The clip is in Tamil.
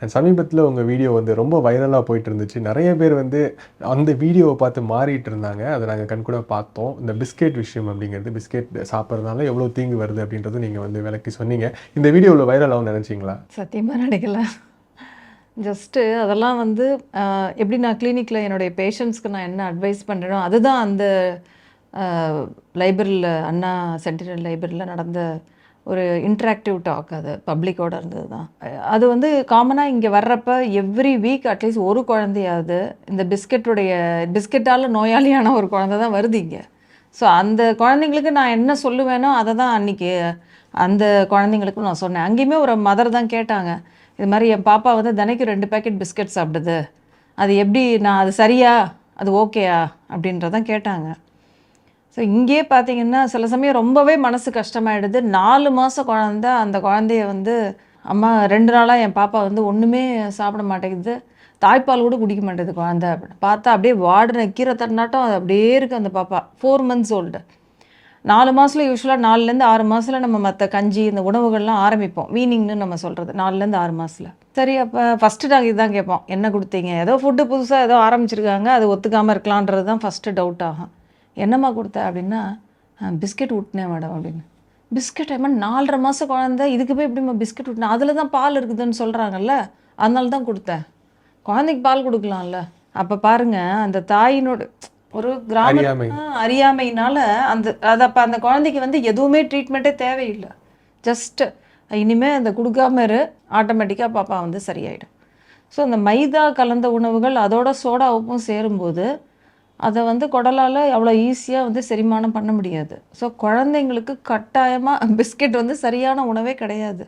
அண்ட் சமீபத்தில் உங்கள் வீடியோ வந்து ரொம்ப வைரலாக போயிட்டு இருந்துச்சு நிறைய பேர் வந்து அந்த வீடியோவை பார்த்து மாறிட்டு இருந்தாங்க. அதை நாங்கள் கண்கூட பார்த்தோம். இந்த பிஸ்கெட் விஷயம் அப்படிங்கிறது பிஸ்கெட் சாப்பிட்றதுனால எவ்வளோ தீங்கு வருது அப்படின்றது நீங்கள் வந்து விளக்கி சொன்னீங்க. இந்த வீடியோவில் வைரல் ஆகும் நினச்சிங்களா? சத்தியமாக நினைக்கல. ஜஸ்ட்டு அதெல்லாம் வந்து எப்படி நான் கிளினிக்கில் என்னுடைய பேஷண்ட்ஸ்க்கு நான் என்ன அட்வைஸ் பண்ணுறேனோ அதுதான் அந்த லைப்ரரியில் அண்ணா சென்டினல் லைப்ரரியில் நடந்த ஒரு இன்ட்ராக்டிவ் டாக் அது பப்ளிக்கோட இருந்தது தான். அது வந்து காமனாக இங்கே வர்றப்ப எவ்ரி வீக் அட்லீஸ்ட் ஒரு குழந்தையாவது இந்த பிஸ்கெட்டுடைய பிஸ்கெட்டால் நோயாளியான ஒரு குழந்தை தான் வருது இங்கே. ஸோ அந்த குழந்தைங்களுக்கு நான் என்ன சொல்லுவேனோ அதை தான் அன்றைக்கி அந்த குழந்தைங்களுக்கும் நான் சொன்னேன். அங்கேயுமே ஒரு மதர் தான் கேட்டாங்க. இது மாதிரி என் பாப்பா வந்து தினைக்கும் ரெண்டு பேக்கெட் பிஸ்கெட் சாப்பிடுது. அது எப்படி நான் அது சரியா? அது ஓகேயா அப்படின்றதான் கேட்டாங்க. ஸோ இங்கேயே பார்த்தீங்கன்னா சில சமயம் ரொம்பவே மனசு கஷ்டமாயிடுது. நாலு மாதம் குழந்த அந்த குழந்தைய வந்து அம்மா ரெண்டு நாளாக என் பாப்பா வந்து ஒன்றுமே சாப்பிட மாட்டேங்குது. தாய்ப்பால் கூட குடிக்க மாட்டேங்குது குழந்த அப்படின்னு. பார்த்தா அப்படியே வாடின கீரை தட்டினாட்டம் அது அப்படியே இருக்குது அந்த பாப்பா. ஃபோர் மந்த்ஸ் ஓல்டு நாலு மாதத்தில் யூஸ்வலாக நாலுலேருந்து ஆறு மாதத்தில் நம்ம மற்ற கஞ்சி இந்த உணவுகள்லாம் ஆரம்பிப்போம். வீனிங்னு நம்ம சொல்கிறது நாலுலேருந்து ஆறு மாதத்தில் சரி அப்போ ஃபஸ்ட்டு நாங்கள் இதுதான் கேட்போம். என்ன கொடுத்தீங்க? ஏதோ ஃபுட்டு புதுசாக ஏதோ ஆரம்பிச்சிருக்காங்க. அது ஒத்துக்காமல் இருக்கலான்றது தான் ஃபஸ்ட்டு டவுட் ஆகும். என்னம்மா கொடுத்த அப்படின்னா பிஸ்கெட் ஊட்டினேன் மேடம் அப்படின்னு. பிஸ்கெட் ஏமா நாலரை மாதம் குழந்தை இதுக்கு போய் எப்படிம்மா பிஸ்கெட் ஊட்டினேன் அதில் தான் பால் இருக்குதுன்னு சொல்கிறாங்கல்ல அதனால தான் கொடுத்தேன். குழந்தைக்கு பால் கொடுக்கலாம்ல. அப்போ பாருங்க அந்த தாயினோட ஒரு கிராம அறியாமையினால அந்த அது அப்போ அந்த குழந்தைக்கு வந்து எதுவுமே ட்ரீட்மெண்ட்டே தேவையில்லை. ஜஸ்ட் இனிமே அந்த கொடுக்காம இரு ஆட்டோமேட்டிக்காக பாப்பா வந்து சரியாயிடும். ஸோ அந்த மைதா கலந்த உணவுகள் அதோட சோடா உப்பும் சேரும்போது அதை வந்து குடலால் அவ்வளோ ஈஸியாக வந்து செரிமானம் பண்ண முடியாது. ஸோ குழந்தைங்களுக்கு கட்டாயமாக பிஸ்கெட் வந்து சரியான உணவே கிடையாது.